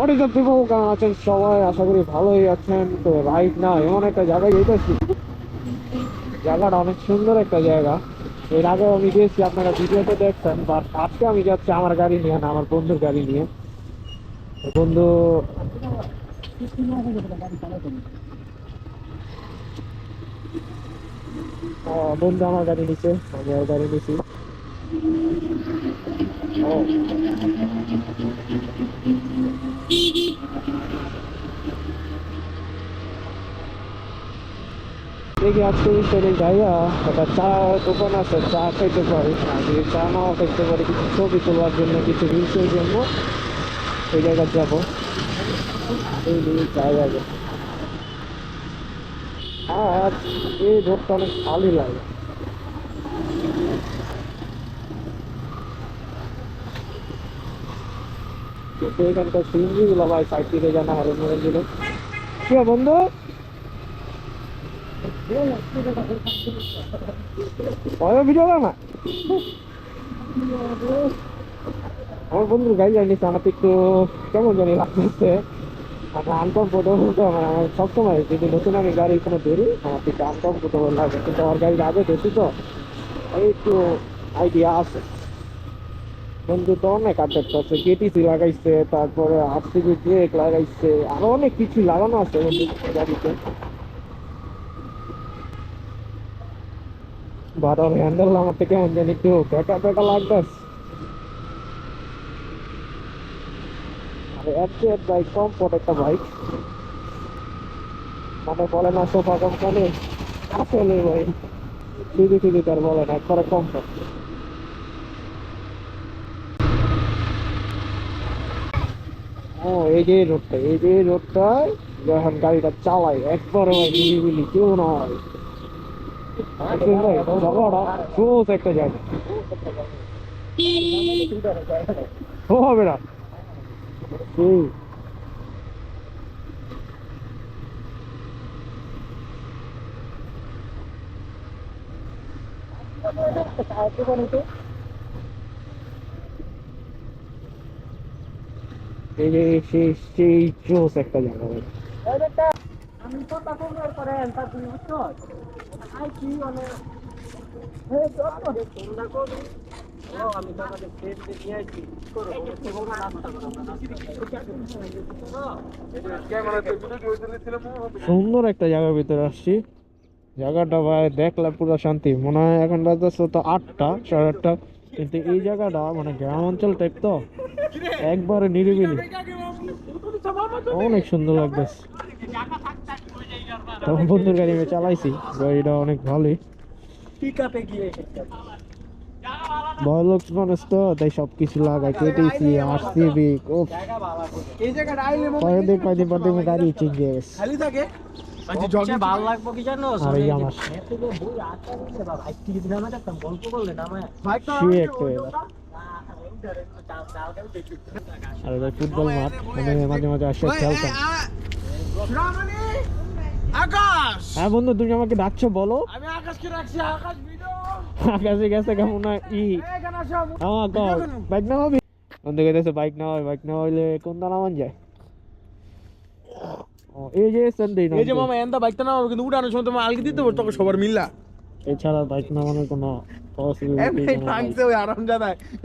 Arijit people কেমন আছেন সবাই? আশা করি ভালোই আছেন। তো রাইট না এমন একটা জায়গায় যেতেছি জায়গাটা অনেক সুন্দর একটা জায়গা। এর আগে আমি গিয়েছি, আপনারা ভিডিওতে দেখছেন বাট আজকে আমি যাচ্ছি আমার গাড়ি নিয়ে না, আমার বন্ধুর গাড়ি নিয়ে। বন্ধু বন্ধু আমার গাড়ি নিচে আমি গাড়ি নিছি। ও। দেখি আজকে সেদিন যাইয়া একটা চা দোকান আছে, চা খাইতে আমি চা নাও খাইতে কিছু ছবি তোলার জন্য, কিছু রিলসের জন্য। সেই জায়গায় যাব। এই অনেক লাগে। ভাই সাইড থেকে জানা হারে মেরে দিল কি বন্ধু? ভিডিও আমার বন্ধুর গাড়ি জানি আমার তো একটু কেমন জানি লাগতেছে। তো আমার সবসময় যদি নতুন গাড়ি কোনো ধরি কিন্তু আমার আগে তো একটু আইডিয়া আছে। বন্ধু তো অনেক আপডেট করছে কেটিসি লাগাইছে, তারপরে আরসিবি লাগাইছে, আরও অনেক কিছু লাগানো আছে গাড়িতে। বারোর হ্যান্ডেল আমার থেকে কেমন একটু বেকা লাগতেছে আর এর বাইক কমফোর্ট একটা বাইক মানে বলে না, সোফা কোম্পানি আসলে ভাই। শুধু শুধু তার বলে না, একবারে কমফোর্ট ও, এই যে রোডটা এই যে রোডটায় যখন গাড়িটা চালাই একবারে ভাই নিরিবিলি কেউ ভাই জায়গাটা সোজ একটা জায়গা ও হবে না হুম এই যে সেই সেই জোস একটা জায়গা ভাই আমি তো তখন আর করে তার তুমি বুঝছ আমি আইছি সুন্দর একটা জায়গার ভিতরে আসছি জায়গাটা ভাই দেখলে পুরো শান্তি মনে হয় এখন বাজতেছে তো আটটা সাড়ে আটটা কিন্তু এই জায়গাটা মানে গ্রাম অঞ্চল টাইপ তো একবারে নিরিবিলি অনেক সুন্দর লাগতেছে তখন বন্ধুর গাড়ি আমি চালাইছি গাড়িটা অনেক ভালোই। পিক গিয়ে বড় লোক মানুষ তো তাই সব কিছু লাগায় কেটেছি ও পর গাড়ি চেঞ্জ হয়ে গেছে। আচ্ছা আর ফুটবল মাঠ। মানে মাঝে মাঝে আসে খেলতাম। আকাশ! হ্যাঁ বন্ধু তুমি আমাকে ডাকছো বলো। আমি আকাশকে রাখছি আকাশ ভিডিও! আকাশে গেছে কেমন হয় ই আমার বাইক না হবে? বন্ধু কইতেছে বাইক না বাইক না হইলে কোন দাম নামান যায়? ও এই যে সন্দেহ এই যে মামা এন্দা বাইকটা নাও কিন্তু উঠানোর সময় তোমার আলগি দিতে পারতো সবার মিল্লা এছাড়া বাইক নামানোর কোনো পসিবিলিটি ওই জাদায়